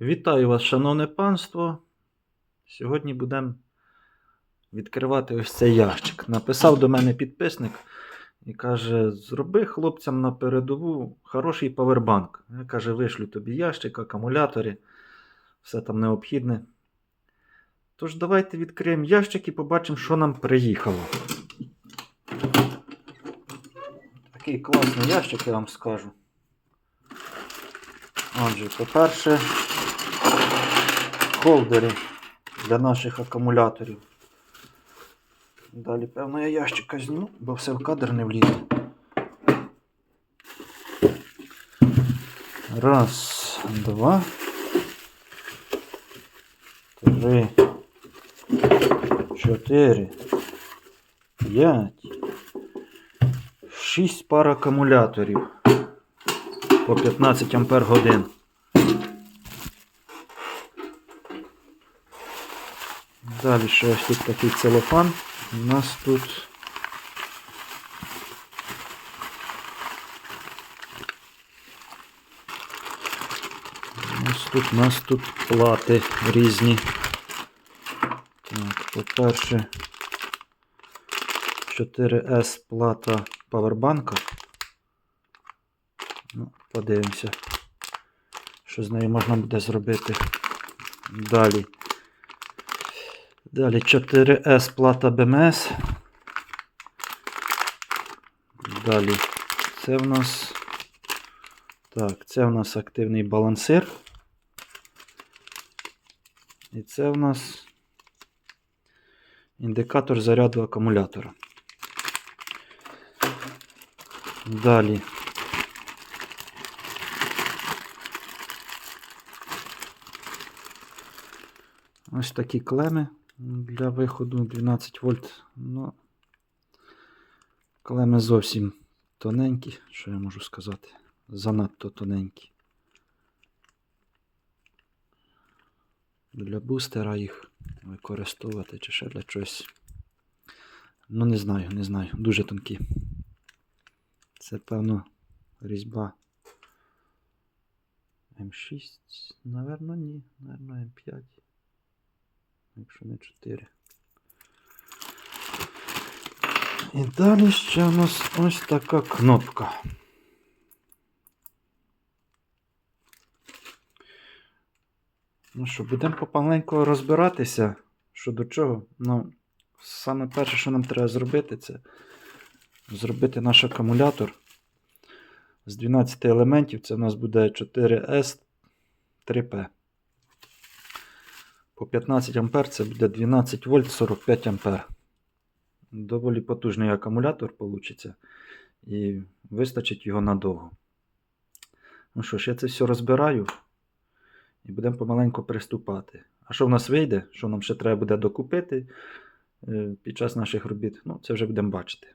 Вітаю вас, шановне панство. Сьогодні будемо відкривати ось цей ящик. Написав до мене підписник і каже: зроби хлопцям на передову хороший павербанк. Я каже, вишлю тобі ящик, акумулятори, все там необхідне. Тож давайте відкриємо ящик і побачимо, що нам приїхало. Такий класний ящик, я вам скажу. Отже, по-перше, холдери для наших акумуляторів. Далі, певно, я ящика зніму, бо все в кадр не влізе. Раз, два, три, чотири, п'ять, шість пар акумуляторів по 15 ампер годин. Далі ще ось тут такий целофан. У нас тут. Ось тут у нас тут плати різні. Так, по-перше, 4S плата павербанка. Ну, подивимося, що з нею можна буде зробити. Далі. Далі 4S плата BMS. Далі це в нас. Так, це в нас активний балансир. І це в нас індикатор заряду акумулятора. Далі. Ось такі клеми для виходу 12 вольт. Ну, клеми зовсім тоненькі, що я можу сказати. Занадто тоненькі. Для бустера їх використовувати чи ще для чогось. Ну, не знаю, не знаю. Дуже тонкі. Це, певно, різьба М6. Наверно, ні. Наверно, М5 якщо не 4. І далі ще у нас ось така кнопка. Ну що, будемо помаленьку розбиратися, що до чого. Ну, саме перше, що нам треба зробити, це зробити наш акумулятор з 12 елементів. Це у нас буде 4S 3P. По 15 ампер це буде 12 вольт 45 ампер. Доволі потужний акумулятор вийде. І вистачить його надовго. Ну що ж, я це все розбираю. І будемо помаленьку приступати. А що в нас вийде, що нам ще треба буде докупити е, під час наших робіт, ну, це вже будемо бачити.